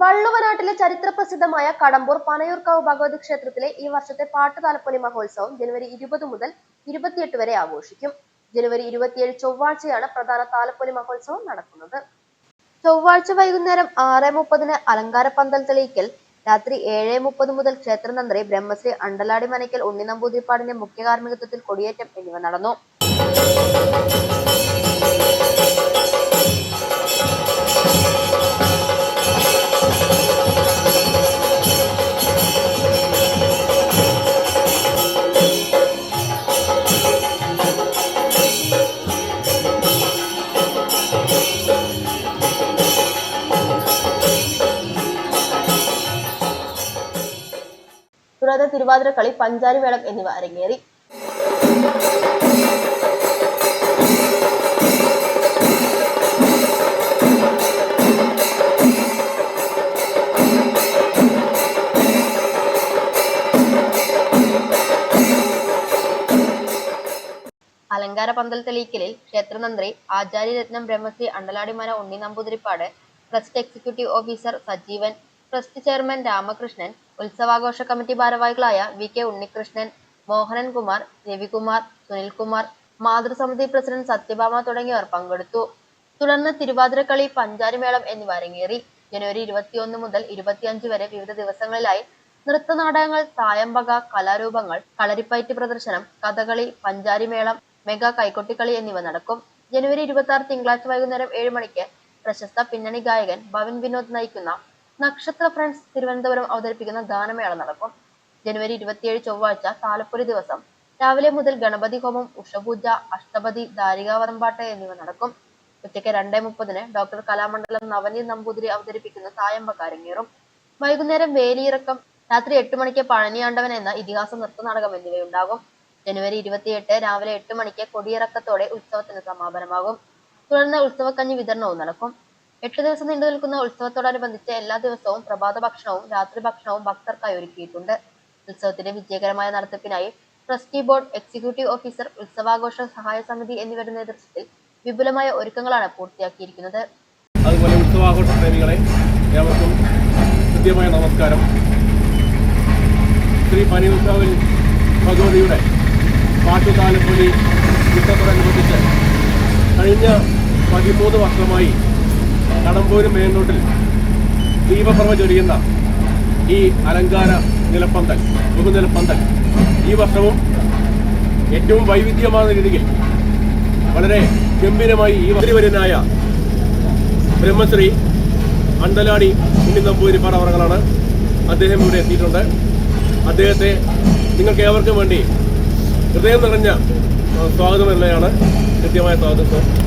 വള്ളുവനാട്ടിലെ ചരിത്ര പ്രസിദ്ധമായ കടമ്പൂർ പനയൂർക്കാവ് ഭഗവതി ക്ഷേത്രത്തിലെ ഈ വർഷത്തെ പാട്ട് താലപ്പൊലി മഹോത്സവം ജനുവരി ഇരുപത് മുതൽ ഇരുപത്തിയെട്ട് വരെ ആഘോഷിക്കും. ജനുവരി ഇരുപത്തിയേഴ് ചൊവ്വാഴ്ചയാണ് പ്രധാന താലപ്പൊലി മഹോത്സവം നടക്കുന്നത്. ചൊവ്വാഴ്ച വൈകുന്നേരം ആറ് മുപ്പതിന് അലങ്കാര പന്തൽ തെളിയിക്കൽ രാത്രി ഏഴ് മുപ്പത് മുതൽ ക്ഷേത്രതന്ത്രി ബ്രഹ്മശ്രീ അണ്ടലാടി മനയ്ക്കൽ ഉണ്ണി നമ്പൂതിരിപ്പാടിന്റെ മുഖ്യ കാർമ്മികത്വത്തിൽ കൊടിയേറ്റം എന്നിവ നടന്നു. തുടർന്ന് തിരുവാതിരക്കളി പഞ്ചാരി മേളം എന്നിവ അരങ്ങേറി. അലങ്കാര പന്തൽ തെളിയിക്കലിൽ ക്ഷേത്രതന്ത്രി ആചാര്യരത്നം Brahmashri Andaladimana Unni Namboothiripad trust executive officer Sajeevan trust chairman Ramakrishnan ഉത്സവാഘോഷ committee ഭാരവാഹികളായ വി കെ ഉണ്ണികൃഷ്ണൻ മോഹനൻ കുമാർ രവികുമാർ സുനിൽകുമാർ മാതൃസമിതി പ്രസിഡന്റ് സത്യഭാമ തുടങ്ങിയവർ പങ്കെടുത്തു. തുടർന്ന് തിരുവാതിരക്കളി പഞ്ചാരിമേളം എന്നിവ അരങ്ങേറി ജനുവരി ഇരുപത്തിയൊന്ന് മുതൽ ഇരുപത്തിയഞ്ച് വരെ വിവിധ ദിവസങ്ങളിലായി നൃത്തനാടകങ്ങൾ തായമ്പക കലാരൂപങ്ങൾ കളരിപ്പയറ്റ് പ്രദർശനം കഥകളി പഞ്ചാരിമേളം മെഗാ കൈകൊട്ടിക്കളി എന്നിവ നടക്കും. ജനുവരി ഇരുപത്തി ആറ് തിങ്കളാഴ്ച വൈകുന്നേരം ഏഴ് മണിക്ക് പ്രശസ്ത പിന്നണി ഗായകൻ ഭവൻ വിനോദ് നയിക്കുന്ന നക്ഷത്ര ഫ്രണ്ട്സ് തിരുവനന്തപുരം അവതരിപ്പിക്കുന്ന ഗാനമേള നടക്കും. ജനുവരി ഇരുപത്തിയേഴ് ചൊവ്വാഴ്ച താലപ്പൊലി ദിവസം. രാവിലെ മുതൽ ഗണപതി ഹോമം ഉഷപൂജ അഷ്ടപതി ദാരികാവതമ്പാട്ട് എന്നിവ നടക്കും. ഉച്ചയ്ക്ക് രണ്ടേ മുപ്പതിന് ഡോക്ടർ കലാമണ്ഡലം നവനി നമ്പൂതിരി അവതരിപ്പിക്കുന്ന തായമ്പ അരങ്ങേറും വൈകുന്നേരം വേലിയിറക്കം രാത്രി എട്ട് മണിക്ക് പഴനിയാണ്ടവൻ എന്ന ഇതിഹാസ നൃത്തനാടകം എന്നിവയുണ്ടാകും. ജനുവരി ഇരുപത്തിയെട്ട് രാവിലെ എട്ട് മണിക്ക് കൊടിയിറക്കത്തോടെ ഉത്സവത്തിന് സമാപനമാകും. തുടർന്ന് ഉത്സവക്കഞ്ഞി വിതരണവും നടക്കും. എട്ട് ദിവസം നീണ്ടു നിൽക്കുന്ന ഉത്സവത്തോടനുബന്ധിച്ച് എല്ലാ ദിവസവും പ്രഭാത ഭക്ഷണവും രാത്രി ഭക്ഷണവും ഭക്തർക്കായി ഒരുക്കിയിട്ടുണ്ട്. ഉത്സവത്തിന്റെ വിജയകരമായ നടത്തിപ്പിനായി ട്രസ്റ്റി ബോർഡ് എക്സിക്യൂട്ടീവ് ഓഫീസർ ഉത്സവാഘോഷ സഹായ സമിതി എന്നിവരുടെ നേതൃത്വത്തിൽ വിപുലമായ ഒരുക്കങ്ങളാണ് പൂർത്തിയാക്കിയിരിക്കുന്നത്. അതുപോലെ ഉത്സവാഘോഷ പ്രേമികളെ ഏവർക്കും കൃത്യമായ നമസ്കാരം. ശ്രീ പനിയുത്സവിൽ ഭഗവതിയുടെ പാട്ടുകാലപ്പൊലി യുദ്ധത്തോടനുബന്ധിച്ച് കഴിഞ്ഞ പതിമൂന്ന് വർഷമായി കടമ്പൂര് മേൽനോട്ടിൽ ദീപപ്രഭ ചൊരിയുന്ന ഈ അലങ്കാര നിലപ്പന്തൽ ബഹുനിലപ്പന്തൽ ഈ വർഷവും ഏറ്റവും വൈവിധ്യമാർന്ന രീതിയിൽ വളരെ ഗംഭീരമായി ഈ വരിവരനായ ബ്രഹ്മശ്രീ അണ്ടലാടി ഉണ്ണി നമ്പൂരിപ്പാട് അവറുകളാണ് അദ്ദേഹം ഇവിടെ എത്തിയിട്ടുണ്ട്. അദ്ദേഹത്തെ നിങ്ങൾക്ക് ഏവർക്കും വേണ്ടി ഹൃദയം നിറഞ്ഞ സ്വാഗതം എന്നയാണ് കൃത്യമായ സ്വാഗതം.